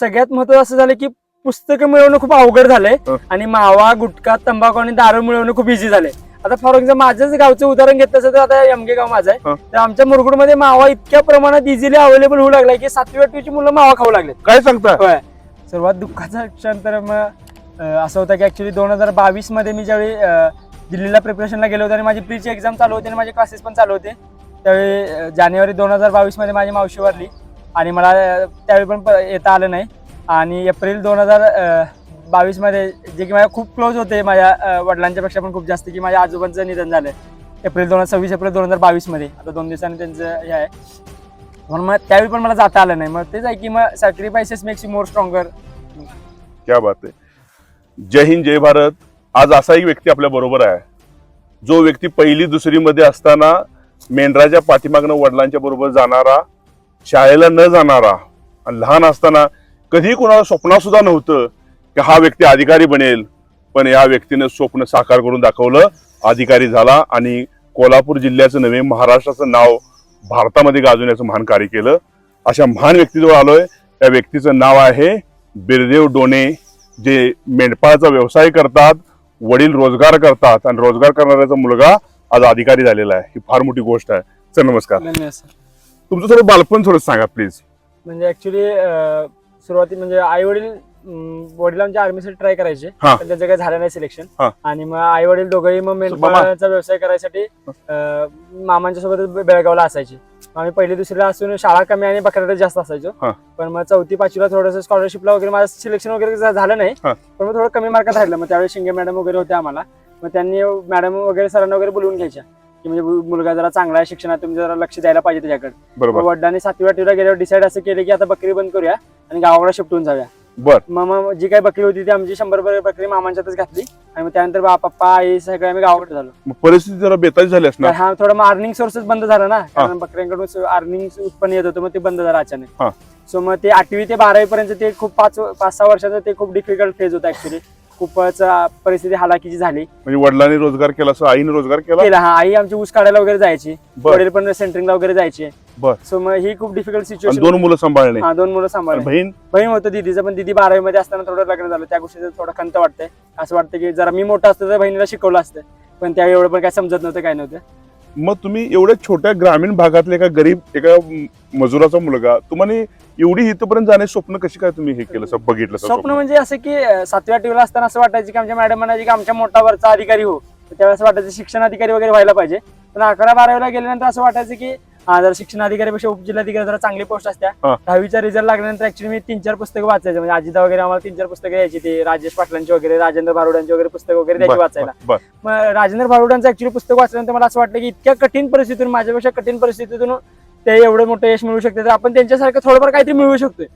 सगळ्यात महत्वाचं असं झालं की पुस्तकं मिळवणं खूप अवघड झालंय हं. आणि मावा गुटखा तंबाखू आणि दारू मिळवणं खूप इझी झालंय. आता फॉर एक्झाम्पल माझंच गावचं उदाहरण घेतलं तर आता एमगे गाव माझं आहे. हं. तर आमच्या मुरगुडमध्ये मावा इतक्या प्रमाणात इझिली अवेलेबल होऊ लागलाय की सातवी आठवीची मुलं मावा खाऊ लागले काय सांगता? सर्वात दुःखाचा क्षण तर मग असं होतं की ऍक्च्युली दोन हजार बावीसमध्ये मी ज्यावेळी दिल्लीला प्रिपरेशनला गेलो होतो आणि माझी प्रीची एक्झाम चालू होती आणि माझे क्लासेस पण चालू होते त्यावेळी जानेवारी दोन हजार बावीसमध्ये माझी मावशी वारली. आणि मला त्यावेळी पण प- येता आलं नाही. आणि एप्रिल दोन हजार बावीसमध्ये जे की माझ्या खूप क्लोज होते माझ्या वडिलांच्यापेक्षा वडिलांच्या पेक्षा पण खूप जास्त की माझ्या आजोबांचं निधन झालं. एप्रिल दोन हजार सव्वीस एप्रिल दोन हजार बावीसमध्ये. आता दोन दिवसांनी त्यांचं हे आहे. म्हणून मग त्यावेळी पण मला जाता आलं नाही. मग तेच आहे की मग sacrifices makes you more stronger क्या बात आहे. जय हिंद जय भारत. आज असा एक व्यक्ती आपल्या बरोबर आहे. जो व्यक्ती पहिली दुसरीमध्ये असताना मेंढराच्या पाठीमागनं वडिलांच्या बरोबर जाणारा शाळेला न जाणारा आणि लहान असताना कधी कोणाला स्वप्नात सुद्धा नव्हतं की हा व्यक्ती अधिकारी बनेल. पण या व्यक्तीनं स्वप्न साकार करून दाखवलं. अधिकारी झाला आणि कोल्हापूर जिल्ह्याचं नव्हे महाराष्ट्राचं नाव भारतामध्ये गाजवण्याचं महान कार्य केलं. अशा महान व्यक्तीजवळ आलोय. त्या व्यक्तीचं नाव आहे बिरदेव डोणे जे मेंढपाळाचा व्यवसाय करतात वडील रोजगार करतात आणि रोजगार करणाऱ्याचा मुलगा आज अधिकारी झालेला आहे. ही फार मोठी गोष्ट आहे. सर नमस्कार. धन्यवाद सर. तुमचं थोडं बालपण थोडं सांगा प्लीज म्हणजे ऍक्च्युली सुरुवाती म्हणजे आई वडील वडिलांच्या आर्मीसाठी ट्राय करायचे हा. पण त्यांचं काही झालं नाही सिलेक्शन हा. आणि मग आई वडील दोघंही मग मेंढपाळाचा व्यवसाय करायसाठी अं, मामांच्या सोबत बेळगावला असायचे. आम्ही पहिली दुसरीला असून शाळा कमी आणि बकऱ्याला जास्त असायचो. हा. पण मग चौथी पाचवीला थोडंसं स्कॉलरशिपला वगैरे माझं सिलेक्शन वगैरे झा- झालं नाही हा. पण मग थोडं कमी मार्कात राहिलं. मग त्यावेळी शिंगे मॅडम वगैरे होते आम्हाला. मग त्यांनी मॅडम वगैरे सरांना वगैरे बोलवून घ्यायच्या. की म्हणजे मुलगा जरा चांगला आहे शिक्षणात तुम्ही जरा लक्ष द्यायला पाहिजे त्याच्याकडे. बरोबर. वडिलांनी सातवी आठवीला गेल्यावर डिसाईड असं केलं की आता बकरी बंद करूया आणि गावाकडे शिफ्ट होऊन जाऊया. बर. मग जी काही बकरी होती ती आमची शंभर बकरी मामांच्यातच घातली आणि मग त्यानंतर बा पप्पा आई सगळे आम्ही गावाकडे झालो. मग परिस्थिती जरा बेताची झाली तर असणार. हा थोडं मग अर्निंग सोर्सेस बंद झालं ना. कारण बकऱ्यांकडून अर्निंग उत्पन्न येत होतं मग ते बंद झालं हा. अचानक सो मग ते आठवी ते बारावी पर्यंत ते खूप पाच पाच सहा वर्षाचं ते खूप डिफिकल्ट फेज होतं ऍक्च्युली खूपच परिस्थिती हालाकीची झाली. म्हणजे वडिलांनी रोजगार केला असं आईने रोजगार केला? केला हा. आई आमची ऊस काढायला वगैरे जायची. बर. वडील पण सेंटरिंगला वगैरे जायचे. बर. सो मग ही खूप डिफिकल्ट आणि सिच्युएशन दोन मुलं सांभाळणे. हा दोन मुलं आणि सांभाळ बहीण? बहीण होतं दिदीचं पण. दिदी बारावी मध्ये असताना थोडं लग्न झालं. त्या गोष्टीचं थोडं खंत वाटतंय. असं वाटतं की जरा मी मोठं असतं तर बहिणीला शिकवलं असतं. पण त्यावेळी एवढं पण काय समजत नव्हतं काय नव्हतं. मग तुम्ही एवढ्या छोट्या ग्रामीण भागातले एका गरीब एका म- मजुराचा मुलगा तुम्हाला एवढी इथपर्यंत जाण्याचे स्वप्न कशी काय तुम्ही हे केलं सर बघितलं सर स्वप्न म्हणजे असं की अं, सातव्या आठवीला असताना असं वाटायचं की आमच्या मॅडम म्हणायचे की आमच्या मोठा वरचा अधिकारी हो. तर त्यावेळेस वाटायचं शिक्षण अधिकारी वगैरे व्हायला पाहिजे. पण अकरा बारावीला गेल्यानंतर असं वाटायचं की हा जर शिक्षण अधिकारीपेक्षा उपजिल्हाधिकारी जरा चांगली पोस्ट असत्या. हा. दहावीचा रिझल्ट लागल्यानंतर ऍक्च्युली मी तीन चार पुस्तकं वाचायचे. म्हणजे अजिता वगैरे आम्हाला तीन चार पुस्तकं द्यायची ते राजेश पाटलांची वगैरे राजेंद्र भारुडांची वगैरे पुस्तकं वगैरे द्यायची बर, वाचायला. बर, मग राजेंद्र भारुडांचं ऍक्च्युली पुस्तक वाचल्यानंतर मला असं वाटलं की इतक्या कठीण परिस्थितीतून माझ्यापेक्षा कठीण परिस्थितीतून ते एवढं मोठं यश मिळू शकते तर आपण त्यांच्यासारखं थोडंफार काहीतरी मिळवू शकतोय.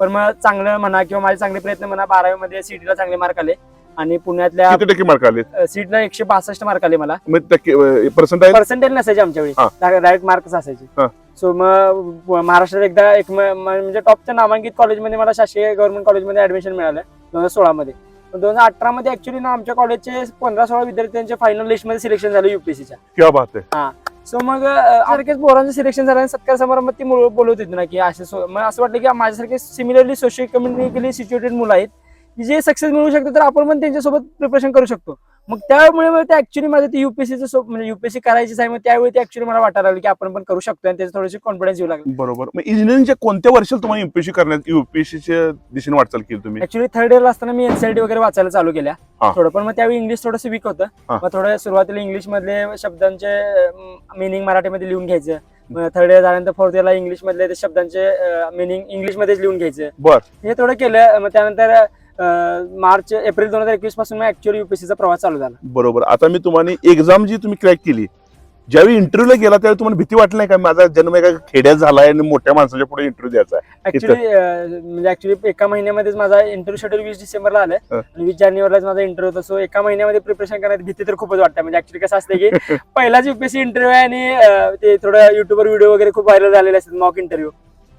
पण मग चांगलं म्हणा किंवा माझे चांगले प्रयत्न म्हणा बारावीमध्ये सीटीला चांगले मार्क आले आणि पुण्यातल्या किती टक्के मार्क आले? सीटला एकशे बासष्ट मार्क आले मला. मग टक्के पर्सेंटाईल पर्सेंटेज नसायचे आमच्या हा. वेळी डायरेक्ट मार्क्स हा. असायचे सो मग महाराष्ट्रात एकदा एक म- म- म्हणजे टॉपच्या नामांकित कॉलेजमध्ये मला शासकीय गव्हर्नमेंट कॉलेजमध्ये ऍडमिशन मिळालं दोन हजार सोळा मध्ये दोन हजार अठरा मध्ये ऍक्च्युली ना आमच्या कॉलेजचे पंधरा सोळा विद्यार्थ्यांचे फायनल लिस्टमध्ये सिलेक्शन झालं युपीएससीच्या बात आहे. सो मग सारखेच पोरांचं सिलेक्शन झालं आणि सत्कार समारंभात ती मुलं बोलत होती ना की असे मग असं वाटलं की माझ्यासारखे सिमिलरली सोशल इकॉनॉमिकली सिच्युएटेड मुलं आहेत. की जे सक्सेस मिळू शकतात तर आपण पण त्यांच्यासोबत प्रिपरेशन करू शकतो. मग त्यामुळे मग ते ऍक्च्युली माझं ते युपीएससीचं म्हणजे युपीएससी करायचीच आहे मग त्यावेळी ते ऍक्च्युली मला वाटायला लागलं की आपण पण करू शकतो आणि त्याचं थोडीशी कॉन्फिडन्स येऊ लागला. बरोबर. मग इंजिनिअरिंगच्या कोणत्या वर्षाला तुम्हाला युपीएससी करण्यात युपीएससीच्या दिशेने वाटचाल केली तुम्ही? ऍक्च्युली थर्ड इयरला असताना मी एनसीआरटी वगैरे वाचायला चालू केल्या. हा. थोडं पण मग त्यावेळी इंग्लिश थोडंसं वीक होतं. हा. मग थोडं सुरुवातीला इंग्लिश मधले शब्दांचे मिनिंग मराठीमध्ये लिहून घ्यायचं. थर्ड इयर झाल्यानंतर फोर्थ इयरला इंग्लिश मधले ते शब्दांचे मिनिंग इंग्लिश मध्येच लिहून घ्यायचं. बर. हे थोडं केलं. मग त्यानंतर मार्च एप्रिल दोन हजार एकवीसपासून ऍक्च्युअली युपीएससीचा प्रवास चालू झाला. बरोबर. आता मी तुम्हाला एक्झाम जी तुम्ही क्रॅक केली ज्यावेळी इंटरव्ह्यूला गेला त्यावेळी तुम्हाला भीती वाटली नाही का? माझा जन्म एका खेड्यात झालाय आणि मोठ्या माणसाच्या पुढे इंटरव्ह्यू द्यायचा आहे. ऍक्च्युली म्हणजे ऍक्च्युली एका महिन्यामध्येच माझा इंटरव्ह्यू शेड्यूल वीस डिसेंबरला आलं हं. आणि वीस जानेवारीलाच माझा इंटरव्ह्यू होता. सो एका महिन्यामध्ये प्रिपरेशन करण्यात भीती तर खूपच वाटते. म्हणजे ऍक्च्युली कसं असतं की पहिलाच युपीएससी इंटरव्ह्यू आहे आणि ते थोडं युट्यूबवर व्हिडिओ वगैरे खूप व्हायरल झालेले असतात मॉक इंटरव्ह्यू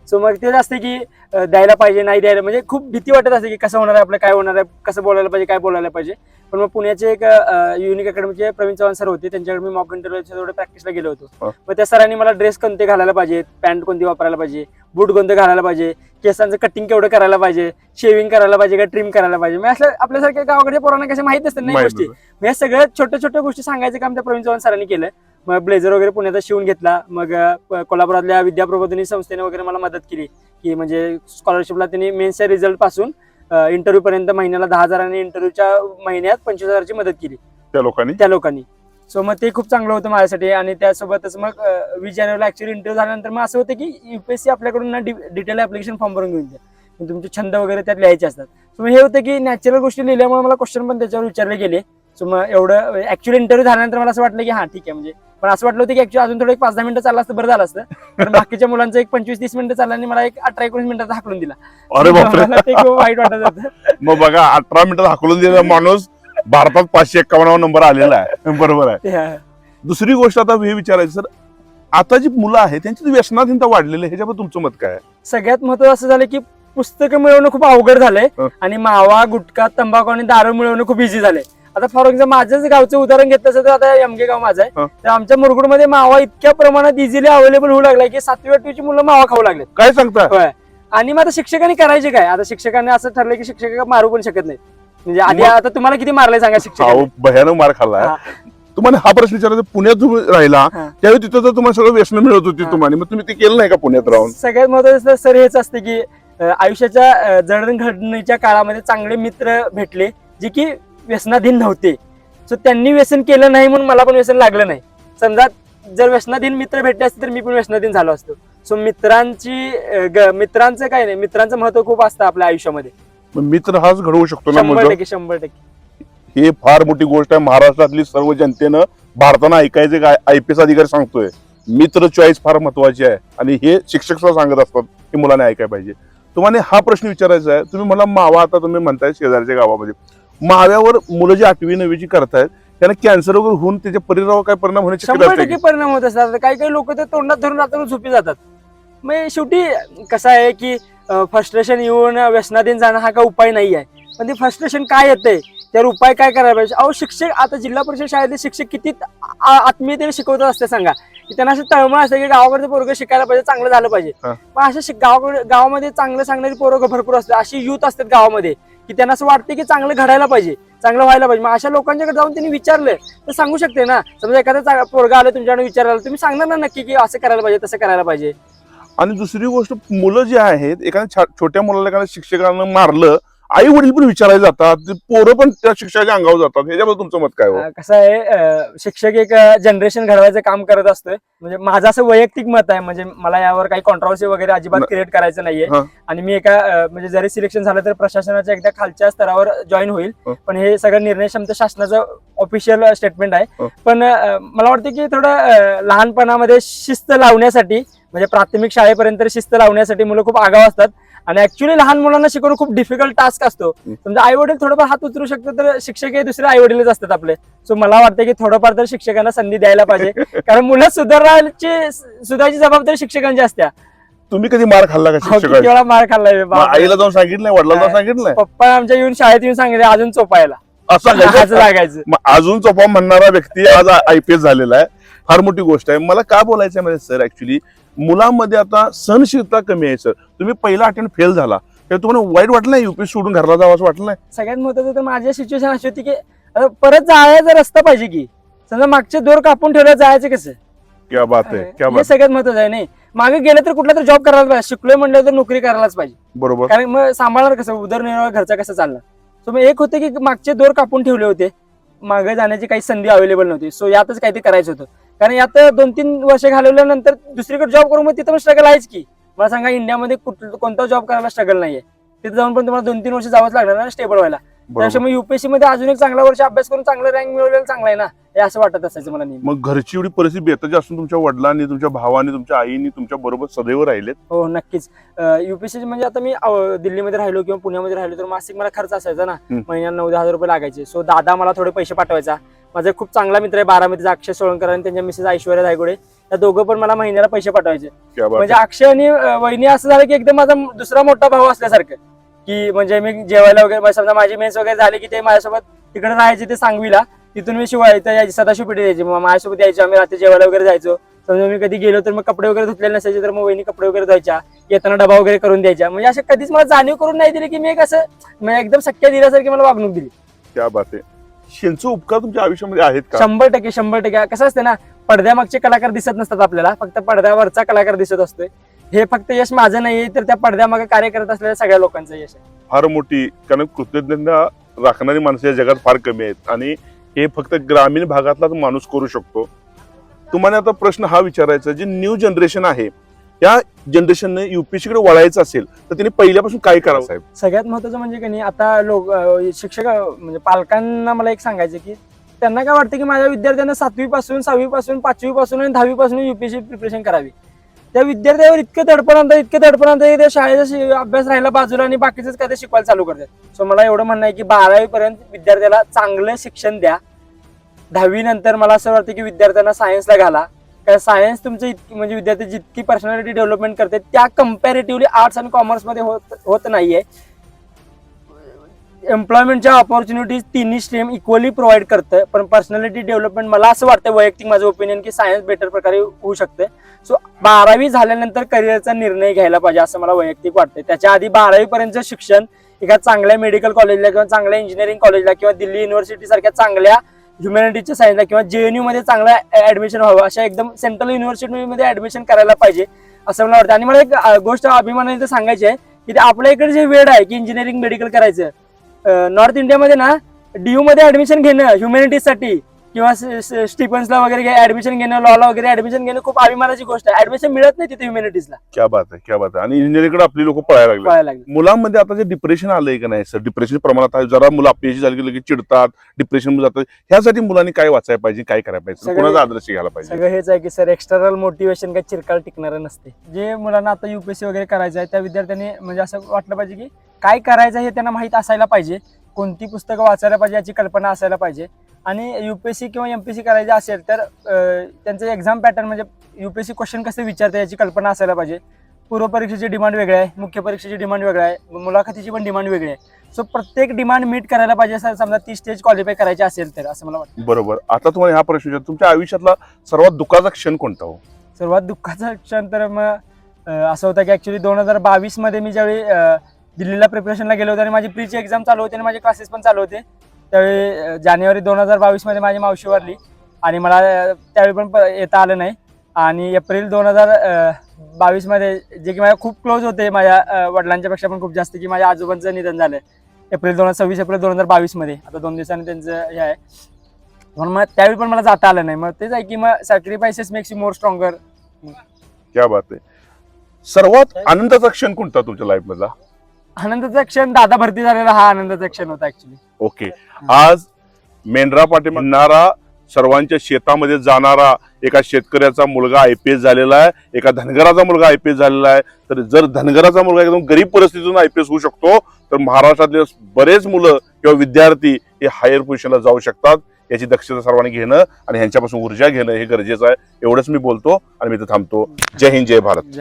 सो मग तेच असते की द्यायला पाहिजे नाही द्यायला म्हणजे खूप भीती वाटत असते की कसं होणार आहे आपलं काय होणार आहे कसं बोलायला पाहिजे काय बोलायला पाहिजे. पण मग पुण्याचे एक युनिक अकॅडमीचे प्रवीण चव्हाण सर होते त्यांच्याकडे मी मॉक इंटरव्ह्यूच्या थोडं प्रॅक्टिसला गेलो होतो. मग त्या सरांनी मला ड्रेस कोणते घालायला पाहिजे पॅन्ट कोणती वापरायला पाहिजे बूट कोणतं घालायला पाहिजे केसांचं कटिंग केवढं करायला पाहिजे शेविंग करायला पाहिजे का ट्रिम करायला पाहिजे? मग असं आपल्यासारख्या गावाकडच्या पोरांना कशा माहीत असतात नाही गोष्टी. या सगळ्या छोट्या छोट्या गोष्टी सांगायचं काम त्या प्रवीण चव्हाण सरांनी केलं. मग ब्लेझर वगैरे पुण्यात शिवून घेतला. मग कोल्हापुरातल्या विद्याप्रबोधिनी संस्थेने वगैरे मला मदत केली. की म्हणजे स्कॉलरशिपला त्यांनी मेन्सच्या रिझल्टपासून इंटरव्ह्यू पर्यंत महिन्याला दहा हजार आणि इंटरव्ह्यूच्या महिन्यात पंचवीस हजारची मदत केली. त्या लोकांनी? त्या लोकांनी. सो मग ते खूप चांगलं होतं माझ्यासाठी आणि त्यासोबतच मग वीस जानेवारीला ऍक्च्युअली इंटरव्ह्यू झाल्यानंतर मग असं होतं की युपीएससी आपल्याकडून ना डिटेल ऍप्लिकेशन फॉर्म भरून घेऊन द्या. तुमचे छंद वगैरे त्यात लिहायचे असतात. सो मग हे होतं की नॅचरल गोष्टी लिहिल्यामुळे मला क्वेश्चन पण त्याच्यावर विचारले गेले. सो मग एवढं ऍक्च्युअली इंटरव्ह्यू झाल्यानंतर मला असं वाटलं की हा ठीक आहे. म्हणजे पण असं वाटलं होतं की ऍक्च्युअली अजून थोडं एक पाच दहा मिनिटं चाललं असतं बरं झालं असतं. पण बाकीच्या मुलांचं एक पंचवीस तीस मिनिटं चाललं आणि मला एक अठरा एकोणीस मिनिटात हाकलून दिला. अरे बापरे. मला ते खूप वाईट वाटत होतं. मग बघा अठरा मिनिटात हाकलून दिलेला माणूस भारतात पाचशे एक्कावन्न नंबर आलेला आहे. बरोबर आहे. ते, दुसरी गोष्ट आता हे विचारायचं सर आता जी मुलं आहेत त्यांची व्यसनाधीनता वाढलेली आहे. ह्याच्याबद्दल तुमचं मत काय आहे? सगळ्यात महत्वाचं असं झालं की पुस्तकं मिळवणं खूप अवघड झालंय हं. आणि मावा गुटखा तंबाखू आणि दारू मिळवणं खूप इझी झालंय. आता फॉर एक्झाम्पल माझंच गावचं उदाहरण घेतलं तर आता एमगे गाव माझं आहे. हं. तर आमच्या मुरगुडमध्ये मावा इतक्या प्रमाणात इझिली अवेलेबल होऊ लागलाय की सातवी आठवीची मुलं मावा खाऊ लागलेत. काय सांगता? आणि मग आता शिक्षकांनी करायचे काय? आता शिक्षकांनी असं ठरलं की शिक्षक मारू पण शकत नाही म्हणजे आधी मग- आता तुम्हाला किती मारलंय सांगा अहो शिक्षकांनी भयानक मार खाल्लाय. तुम्हाला हा प्रश्न विचारायचा पुण्यात तुम्ही राहिला हा. त्यावेळी तिथं तर तुम्हाला सगळं व्यसन मिळत होती हा. तुम्हाला मग तुम्ही ते केलं नाही का पुण्यात राहून? सगळ्यात महत्वाचं सर हेच असते की अं, आयुष्याच्या अं, जडणघडणीच्या काळामध्ये चांगले मित्र भेटले जे की व्यसनाधीन नव्हते. सो त्यांनी व्यसन केलं नाही म्हणून मला पण व्यसन लागलं नाही. समजा जर व्यसनाधीन मित्र भेटले असते तर मी पण व्यसनाधीन झालो असतो. सो मित्रांची मित्रांचं काय नाही मित्रांचं महत्त्व खूप असतं आपल्या आयुष्यामध्ये. मित्र हाच घडवू शकतो ना शंभर टक्के शंभर टक्के. हे फार मोठी गोष्ट आहे. महाराष्ट्रातली सर्व जनतेनं भारतानं ऐकायचे काय आय पी एस अधिकारी सांगतोय. मित्र चॉईस फार महत्वाची आहे. आणि हे शिक्षक सुद्धा सांगत असतात की मुलाने ऐकायला पाहिजे. तुम्हाला हा प्रश्न विचारायचा आहे. तुम्ही मला मावा आता तुम्ही म्हणताय शेजारच्या गावामध्ये. माव्यावर मुलं जी आठवी नववीची करतायत त्यांना कॅन्सर वगैरे होऊन त्याच्या परिणामावर काय परिणाम होण्याची शंभर टक्के? परिणाम होत असतात. काही काही लोक तर तोंडात धरून रात्र झोपी जातात. मग शेवटी कसं आहे की फ्रस्ट्रेशन येऊन व्यसनाधीन जाणं हा काय उपाय नाही आहे. पण ते फ्रस्ट्रेशन काय येतंय त्यावर उपाय काय करायला पाहिजे? अहो शिक्षक आता जिल्हा परिषद शाळेतले शिक्षक किती आत्मीयतेने शिकवतात असते सांगा. की त्यांना असं तळमळ असते की गावाकडचं पोरगं शिकायला पाहिजे चांगलं झालं पाहिजे. मग अशा गावाकडे गावामध्ये चांगलं सांगणारी पोरं भरपूर असतात. अशी युथ असतात गावामध्ये. की त्यांना असं वाटते की चांगलं घडायला पाहिजे चांगलं व्हायला पाहिजे. मग अशा लोकांच्याकडे जाऊन त्यांनी विचारलं तर सांगू शकते ना? समजा एखादा चा- पोरगा आलं तुमच्याकडे विचारायला तुम्ही सांगणार ना नक्की की असं करायला पाहिजे तसं करायला पाहिजे? आणि दुसरी गोष्ट मुलं जी आहेत एखाद्या छा- छोट्या मुलाला एखाद्या शिक्षकानं मारलं आई वडील पण विचारायला जातात पोरं पण त्या शिक्षकाच्या अंगावर जातात. ह्याच्याबद्दल तुमचं मत काय हो? अं, कसं आहे अं, शिक्षक एक जनरेशन घडवायचं काम करत असतोय. म्हणजे माझं असं वैयक्तिक मत आहे म्हणजे मला यावर काही कॉन्ट्रोवर्सी वगैरे अजिबात क्रिएट करायचं नाहीये. हा. आणि मी एका अं, म्हणजे जरी सिलेक्शन झालं तर प्रशासनाच्या एकदा खालच्या स्तरावर जॉईन होईल. हा. पण हे सगळं निर्णय क्षमता शासनाचं ऑफिशियल स्टेटमेंट आहे. पण अं, मला वाटतं की थोडं अं, लहानपणामध्ये शिस्त लावण्यासाठी म्हणजे प्राथमिक शाळेपर्यंत शिस्त लावण्यासाठी मुलं खूप आगाव असतात. आणि ऍक्च्युली लहान मुलांना शिकवणं खूप डिफिकल्ट टास्क असतो. समजा आई वडील थोडंफार हात उचलू शकतात तर शिक्षक हे दुसरे आई वडीलच असतात आपले. सो मला वाटतं की थोडंफार तर शिक्षकांना संधी द्यायला पाहिजे. कारण मुलं सुधारायची सुधारायची जबाबदारी शिक्षकांची असते. तुम्ही कधी मार खाल्ला का शिक्षकाचा वेळा मार खाल्लाय मग आईला जाऊन सांगितलंय वडिलांना काय? सांगितलंय? पप्पा आमच्या येऊन शाळेत येऊन सांगितले अजून चोपायला असं लागायचं. अजून चोपा म्हणणारा व्यक्ती आज आय पी एस झालेला आहे. फार मोठी गोष्ट आहे. मला काय बोलायचं म्हणजे सर ऍक्च्युली मुलांमध्ये आता सहनशीलता कमी आहे सर. तुम्ही पहिला अटेम्प्ट फेल झाला. तेव्हा तुम्हाला वाईट वाटलं नाही? युपी सोडून घरला जावं असं वाटलं नाही? सगळ्यात महत्वाचं तर माझी सिच्युएशन अशी होती की परत जायचा रस्ता पाहिजे की. समजा मागचे दोर कापून ठेवलं जायचं कसं? क्या बात आहे क्या हे बात सगळ्यात महत्वाचं आहे नाही. मागे गेलं तर कुठला तर जॉब करायला पाहिजे. शिकलोय म्हणलं तर नोकरी करायलाच पाहिजे. बरोबर. कारण मग सांभाळणार कसं? उदरनिर्वाह घरचा कसं चालणार सो मग एक होतं की मागचे दोर कापून ठेवले होते. मागे जाण्याची काही संधी अवेलेबल नव्हती. सो यातच काहीतरी करायचं होतं. कारण यात दोन तीन वर्ष घालवल्यानंतर दुसरीकडे जॉब करून मग तिथं पण स्ट्रगल आहेच की. मला सांगा इंडियामध्ये कुठ कोणता जॉब करायला स्ट्रगल नाहीये? तिथे जाऊन पण तुम्हाला दोन तीन वर्ष जावंच लागणार ना स्टेबल व्हायला. त्याच्यामुळे युपीएससी मध्ये अजून एक चांगला वर्ष अभ्यास करून चांगलं रँक मिळवलेलं चांगलं आहे ना हे असं वाटत असायचं मला नेहमी. मग घरची एवढी परिस्थिती बेताची असून तुमच्या वडिलांनी तुमच्या भावानी तुमच्या आईनी तुमच्या बरोबर सदैव राहिलेत? हो नक्कीच. युपीएससी म्हणजे आता मी अ, दिल्लीमध्ये राहिलो किंवा पुण्यामध्ये राहिलो तर मासिक मला खर्च असायचा ना. हम्म. महिन्याला नऊ दहा हजार रुपये लागायचे. सो दादा मला थोडे पैसे पाठवायचा. माझा एक खूप चांगला मित्र आहे बारामतीचा अक्षय सोळंकर आणि त्यांच्या मिसेस ऐश्वर्या धायगुडे. त्या दोघं पण मला महिन्याला पैसे पाठवायचे. क्या बात म्हणजे आहे. अक्षय आणि अ, वहिनी असं झालं की एकदम माझा दुसरा मोठा भाऊ असल्यासारखं. की म्हणजे मी जेवायला वगैरे समजा माझी मेन्स वगैरे झाली की ते माझ्यासोबत तिकडे राहायचे ते सांगवीला. तिथून मी शिवाय इथं यायची सदाशिव पेठी यायची. मग माझ्यासोबत यायचो आम्ही रात्री जेवायला वगैरे जायचो. समजा मी कधी गेलो तर मग कपडे वगैरे धुतलेले नसायचे तर मग वहिनी कपडे वगैरे धुवायच्या. येताना डबा वगैरे करून द्यायच्या. म्हणजे असं कधीच मला जाणीव करून नाही दिली की मी एक असं म्हणजे एकदम शक्य दिल्यासारखी मला वागणूक दिली. क्या बात आहे. शेंचू उपकार तुमच्या आयुष्यामध्ये आहेत का? शंभर टक्के शंभर टक्के. कसं असतं ना पडद्यामागचे कलाकार दिसत नसतात आपल्याला. फक्त पडद्यावरचा कलाकार दिसत असतोय. हे फक्त यश माझं नाहीये तर त्या पडद्यामागे कार्य करत असलेल्या सगळ्या लोकांचं यश आहे. फार मोठी कारण कृतज्ञता राखणारी माणसं या जगात फार कमी आहेत. आणि हे फक्त ग्रामीण भागातलाच माणूस करू शकतो. तुम्हाला आता प्रश्न हा विचारायचा जे न्यू जनरेशन आहे या जनरेशनने युपीएससी कडे वळायचं असेल तर त्यांनी पहिल्यापासून काय करावं? साहेब. सगळ्यात महत्वाचं म्हणजे की नाही आता लोक अं, शिक्षक अं, म्हणजे पालकांना मला एक सांगायचं की त्यांना काय वाटतं की माझ्या विद्यार्थ्यांना सातवी पासून सहावी पासून पाचवी पासून आणि दहावी पासून युपीएससी प्रिपरेशन करावी? त्या विद्यार्थ्यावर इतकं दडपण आणतं इतकं दडपण आणतं की त्या शाळेचा अभ्यास राहिला बाजूला आणि बाकीचंच काय ते शिकवायला चालू करतात. सो मला एवढं म्हणणं आहे की बारावी पर्यंत विद्यार्थ्याला चांगलं शिक्षण द्या. दहावी नंतर मला असं वाटतं की विद्यार्थ्यांना सायन्सला घाला. कारण सायन्स तुमचं इतकी म्हणजे विद्यार्थी जितकी पर्सनॅलिटी डेव्हलपमेंट करते त्या कम्पॅरेटिव्हली आर्ट्स आणि कॉमर्समध्ये होत होत नाही आहे एम्प्लॉयमेंटच्या ऑपॉर्च्युनिटीज तिन्ही स्ट्रीम इक्वली प्रोव्हाइड करतं पण पर्सनॅलिटी डेव्हलपमेंट मला असं वाटतं वैयक्तिक माझं ओपिनियन की सायन्स बेटर प्रकारे होऊ शकते सो बारावी झाल्यानंतर करिअरचा निर्णय घ्यायला पाहिजे असं मला वैयक्तिक वाटतं त्याच्या आधी बारावीपर्यंतचं शिक्षण एका चांगल्या मेडिकल कॉलेजला किंवा चांगल्या इंजिनिअरिंग कॉलेजला किंवा दिल्ली युनिव्हर्सिटी सारख्या चांगल्या ह्युमॅनिटीजच्या सायन्सला किंवा जेएनयू मध्ये चांगलं ऍडमिशन व्हावं अशा एकदम सेंट्रल युनिव्हर्सिटीमध्ये ऍडमिशन करायला पाहिजे असं मला वाटतं आणि मला एक गोष्ट अभिमानाने सांगायची आहे की ते आपल्या इकडे जे वेळ आहे की इंजिनिअरिंग मेडिकल करायचं नॉर्थ इंडियामध्ये ना डीयू मध्ये ऍडमिशन घेणं ह्युमॅनिटीजसाठी. किंवा स्टिफन्सला वगैरे ऍडमिशन घेणं लॉला वगैरे ऍडमिशन घेणं खूप अभिमानाची गोष्ट आहे. ऍडमिशन मिळत नाही तिथे ह्युमॅनिटीजला क्या बात आहे क्या बात आहे. आणि इंजिनिअरिंगकडे आपली लोक पळायला लागले. लागलं. मुलांमध्ये आता जे डिप्रेशन आलंय का नाही सर? डिप्रेशन प्रमाणात आहे जरा मुलं अपयशी झाली की लगेच चिडतात डिप्रेशनमध्ये जातात. ह्यासाठी मुलांनी काय वाचायला पाहिजे काय करायला पाहिजे? सगळे- कोणाचा आदर्श घ्यायला पाहिजे? सगळं हेच आहे की सर एक्सटर्नल मोटिवेशन काही चिरकाल टिकणारं नसते. जे मुलांना आता युपीएससी वगैरे करायचं आहे त्या विद्यार्थ्यांनी म्हणजे असं वाटलं पाहिजे की काय करायचं हे त्यांना माहीत असायला पाहिजे. कोणती पुस्तकं वाचायला पाहिजे याची कल्पना असायला पाहिजे. आणि युपीएससी किंवा एमपीएससी करायचं असेल तर त्यांचं एक्झाम पॅटर्न म्हणजे युपीएससी क्वेश्चन कसे विचारते याची कल्पना असायला पाहिजे. पूर्व परीक्षेची डिमांड वेगळी आहे मुख्य परीक्षेची डिमांड वेगळी आहे मुलाखतीची पण डिमांड वेगळी आहे. सो प्रत्येक डिमांड मीट करायला पाहिजे सर समजा ती स्टेज क्वालिफाय करायची असेल तर असं मला वाटतं. बरोबर. आता तुम्हाला हा प्रश्न तुमच्या आयुष्यातला सर्वात दुःखाचा क्षण कोणता हो? सर्वात दुःखाचा क्षण तर मग असं होतं की ॲक्च्युली दोन हजार बावीसमध्ये मी ज्यावेळी दिल्लीला प्रिपरेशनला गेलो होतो आणि माझी प्रीची एक्झाम चालू होती आणि माझे क्लासेस पण चालू होते त्यावेळी जानेवारी दोन हजार बावीसमध्ये माझी मावशी वारली. आणि मला त्यावेळी पण येता आलं नाही. आणि एप्रिल दोन हजार बावीसमध्ये जे की माझ्या खूप क्लोज होते माझ्या वडिलांच्या पेक्षा पण खूप जास्त की माझ्या आजोबांचं निधन झालं एप्रिल दोन हजार सव्वीस एप्रिल दोन हजार बावीसमध्ये. आता दोन दिवसांनी त्यांचं हे आहे. म्हणून मग त्यावेळी पण मला जाता आलं नाही. मग तेच आहे की मग sacrifices makes you more stronger क्या बात आहे. सर्वात आनंदाचा क्षण कोणता तुमच्या लाईफमधला आनंदाचा क्षण दादा भरती झालेला हा आनंदाचा क्षण होता ऍक्च्युली ओके. आज मेंढरा पाठी म्हणणारा सर्वांच्या शेतामध्ये जाणारा एका शेतकऱ्याचा मुलगा आय पी एस झालेला आहे एका धनगराचा मुलगा आय पी एस झालेला आहे. तर जर धनगराचा मुलगा एकदम गरीब परिस्थितीतून आय पी एस होऊ शकतो तर महाराष्ट्रातले बरेच मुलं किंवा विद्यार्थी हे हायर पोझिशनला जाऊ शकतात. याची दक्षता सर्वांनी घेणं आणि ह्यांच्यापासून ऊर्जा घेणं हे गरजेचं आहे. एवढंच मी बोलतो आणि मी इथं थांबतो. जय हिंद जय भारत.